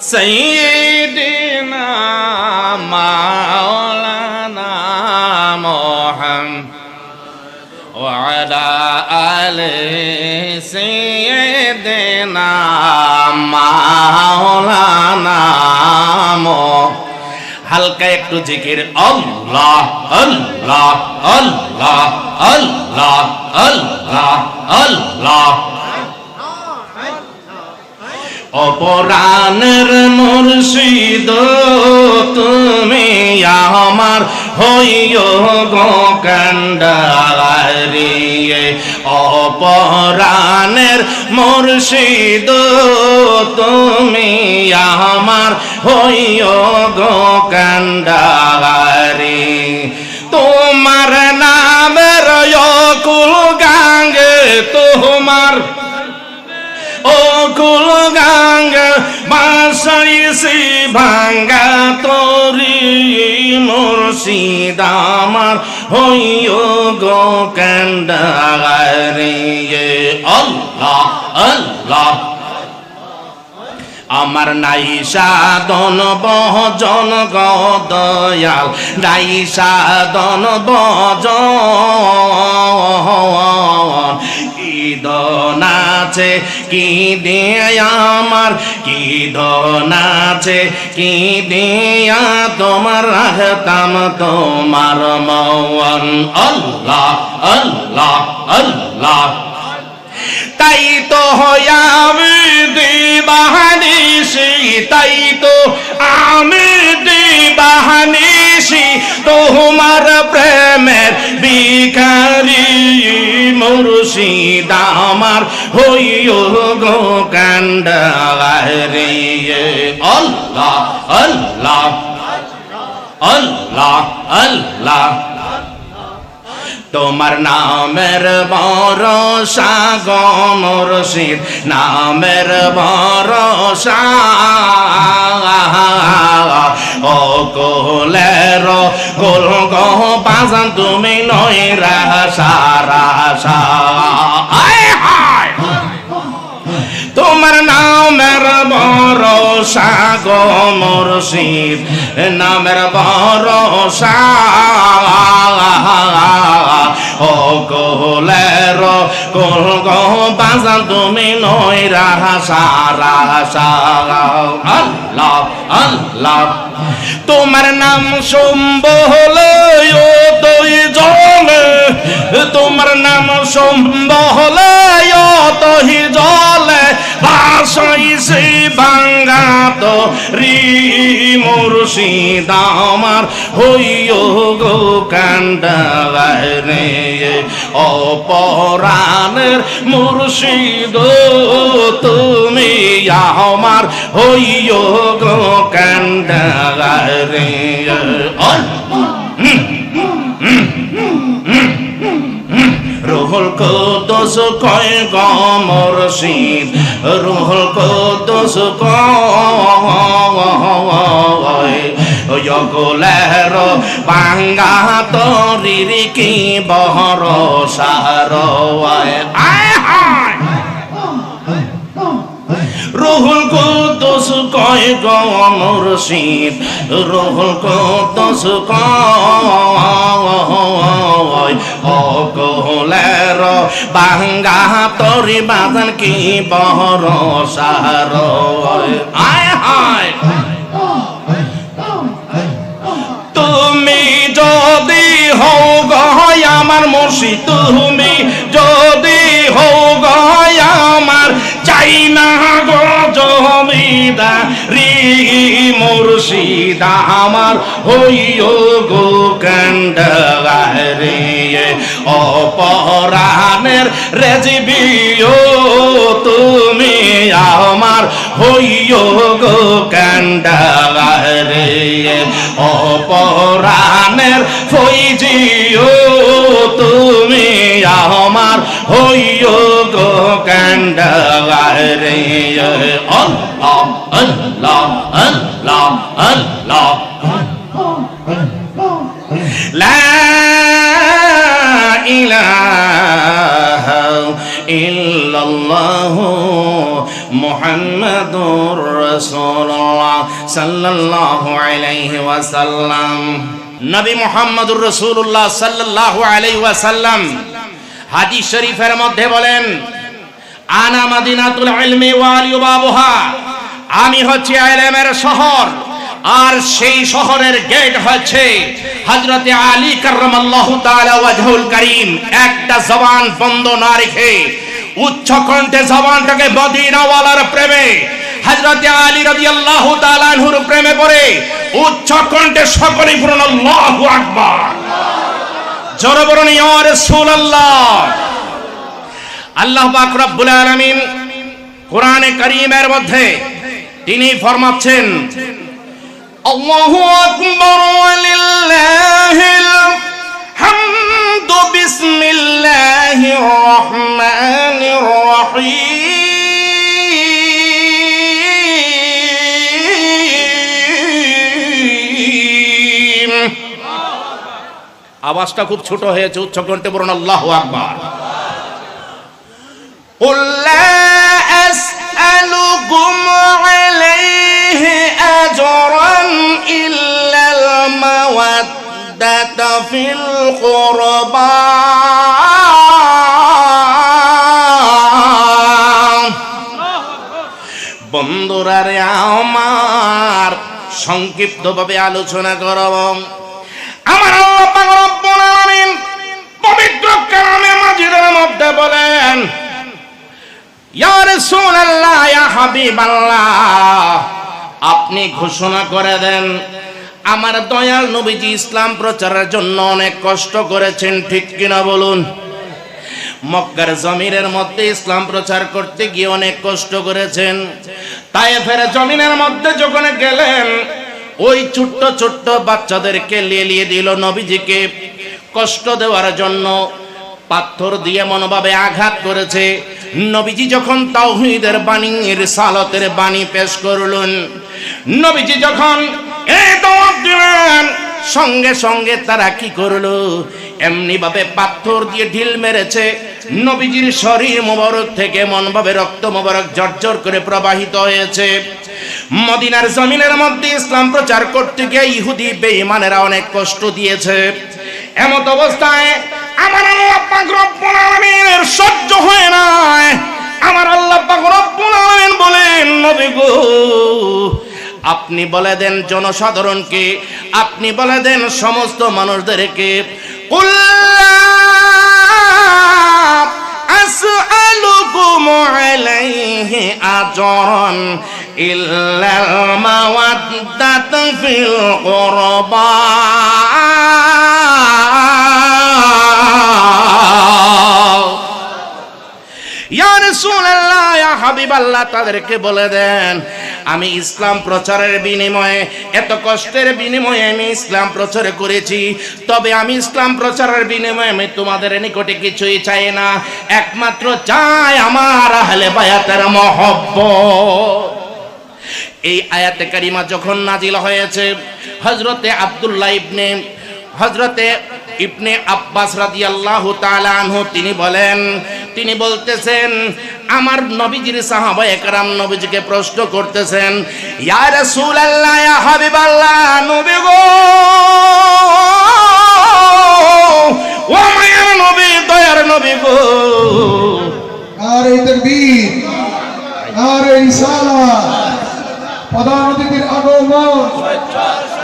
سيدنا مولانا محمد وعلى آل سيدنا مولانا محمد হালকা একটু জিকির আল্লাহ আল্লাহ আল্লাহ আল্লাহ আল্লাহ আল্লাহ অপরাণের মুর্শিদ, তুমি আমার হইয় গো কান্ডারিয়ে অপরাণের মুর্শিদ, তুমি আমার হইয় গো কান্ডারি তোমার নামের কুল গাঙ্গে, তোমার ও কুল গাঙ্গ বাসাইছি ভাঙ্গা, তরি মুর্শিদ আমার হইও গো কান্ডারে আল্লাহ আল্লাহ। আমার নাই সাধন বজন গদয়াল নাই সাধন বজন কি দন আছে? কি দিয়ে আমার? কি দন আছে? কি দিয়া তোমার রাখতাম তোমার মন আল্লাহ আল্লাহ আল্লাহ। তাই তো আমি দিবাহানিসি তাই তো আমি দিবাহানিসি তোমার প্রেমের বিকারি মুর্শিদ আমার হইও গো কান্ডারে আল্লাহ আল্লাহ আল্লাহ আল্লাহ। তোমার নামের ভরসা গো মুর্শিদ নামের ভরসা। ও বাজান তুমি নয় রাসা রাসা তোমার নামের ভরসা গো মুর্শিদ নামের ভরসা ও কোলের কোল গো বাজান তুমি নয় রাসা রাসা আল্লাহ আল্লাহ তোমার নাম শম্ভ হলে রি হইও গো কান্ডারে অপরাণের মুর্শিদ তুমি আমার হইও গো কান্ডারে রুহুল কুদুস কয় গমর শীত রুহুল কুদুস বাঙ্গা তরির কি বহর সার আয়! কয় গো মুর্শিদ রুহুল কুদুস কয় ও কোলের বাঙ্গা তরি বাজান কি বহর সার আয়, হায়। তুমি যদি হও গয় আমার মসি তুমি যদি হও গয় আমার চাই না জমিদা রি মুর্শিদা আমার হইও গো কান্ডারে অপরাণের রেজিবিও তুমি আমার হইও গো কান্ডারে অপরাণের ফইজিও তুমি আমার হইও গো কান্ডারে আল্লাহ আল্লাহ আল্লাহ আল্লাহ লা ইলাহা ইল্লাল্লাহ মুহাম্মাদুর রাসূলুল্লাহ সাল্লাল্লাহু আলাইহি ওয়াসাল্লাম নবী মুহাম্মদুর রাসূলুল্লাহ সাল্লাল্লাহু আলাইহি ওয়াসাল্লাম হাদিস শরীফের মধ্যে বলেন, আনা মাদিনাতুল ইলমি ওয়াল ইউবাবুহা আমি হচ্ছি ইলমের শহর, আর সেই শহরের গেট হচ্ছে হযরতে আলী কাররামাল্লাহু ওয়াজহুল করিম। একটা জবান বন্ধ না রেখে উচ্চ কণ্ঠে জবানটাকে মদিনাওয়ালার প্রেমে, হযরতে আলী রাদিয়াল্লাহু তাআলা আনহুর প্রেমে পড়ে, উচ্চ কণ্ঠে সকলেই পড়ুন আল্লাহু আকবার। জোরে বলুন, ইয়া আল্লাহ পাক আলামিন কোরআনে কারীমের মধ্যে তিনি ফরমাচ্ছেন আল্লাহু আকবার ওয়ালিল্লাহিল হামদু বিসমিল্লাহির রহমানির রহিম আওয়াজটা খুব ছোট হয়েছে উচ্চ কণ্ঠে বলুন আল্লাহু আকবার قل لا أسألكم في القربى বন্ধুরা রে আমার সংক্ষিপ্তভাবে আলোচনা করব আমার আল্লাহ পাক রব্বুল আলামিন পবিত্র কালামে মাজিদের মধ্যে বলেন ইয়া রাসূলুল্লাহ ইয়া হাবিবাল্লাহ আপনি ঘোষণা করে দেন আমার দয়াল নবীজি ইসলাম প্রচারের জন্য অনেক কষ্ট করেছেন, ঠিক কিনা বলুন? মক্কার জমিনের মধ্যে ইসলাম প্রচার করতে গিয়ে অনেক কষ্ট করেছেন। তাই ফের জমিনের মধ্যে যখন গেলেন, ওই ছোট্ট ছোট্ট বাচ্চাদেরকে লিয়ে দিল নবীজিকে। কষ্ট দেওয়ার জন্য পাথর দিয়ে মনোভাবে আঘাত করেছে। নবীজি যখন তাওহীদের বাণী রিসালতের বাণী পেশ করলেন, নবীজি যখন সঙ্গে সঙ্গে তারা কি করল? এমনি ভাবে পাথর দিয়ে ঢিল মেরেছে। নবীজির শরীর মোবারক থেকে মনভাবে রক্ত মোবারক জর্জর করে প্রবাহিত হয়েছে। মদিনার জমিনের মধ্যে ইসলাম প্রচার করতে গিয়ে ইহুদি বেঈমানেরা অনেক কষ্ট দিয়েছে। এমত অবস্থায় আমার আল্লাহ পাক আপনি বলে দেন জনসাধারণকে আপনি বলে দেন সমস্ত মানুষদেরকে أسألكم عليه أجرا إلا المودة في القربى ইয়া রাসূলুল্লাহ ইয়া হাবিবাল্লাহ তাদেরকে বলে দেন আমি ইসলাম প্রচারের বিনিময়ে, এত কষ্টের বিনিময়ে আমি ইসলাম প্রচার করেছি। তবে আমি ইসলাম প্রচারের বিনিময়ে আমি তোমাদের নিকটে কিছুই চাই না। একমাত্র চাই আমার আহলে বায়াতের মহব্বত। এই আয়াতে কারিমা যখন নাজিল হয়েছে হজরতে আব্দুল্লাহ ইবনে হজরতে ইবনে আব্বাস রাদিয়াল্লাহু তাআলা আনহু তিনি বলেন, তিনি বলতেছেন আমার নবীজির সাহাবা একরাম নবীজিকে প্রশ্ন করতেছেন, ইয়া রাসূলুল্লাহ, ইয়া হাবিবাল্লাহ, নবী গো! ও মায়ের নবী, দয়ার নবী গো! নারে তকবীর নারে রিসালাত প্রধান অতিথির আগমন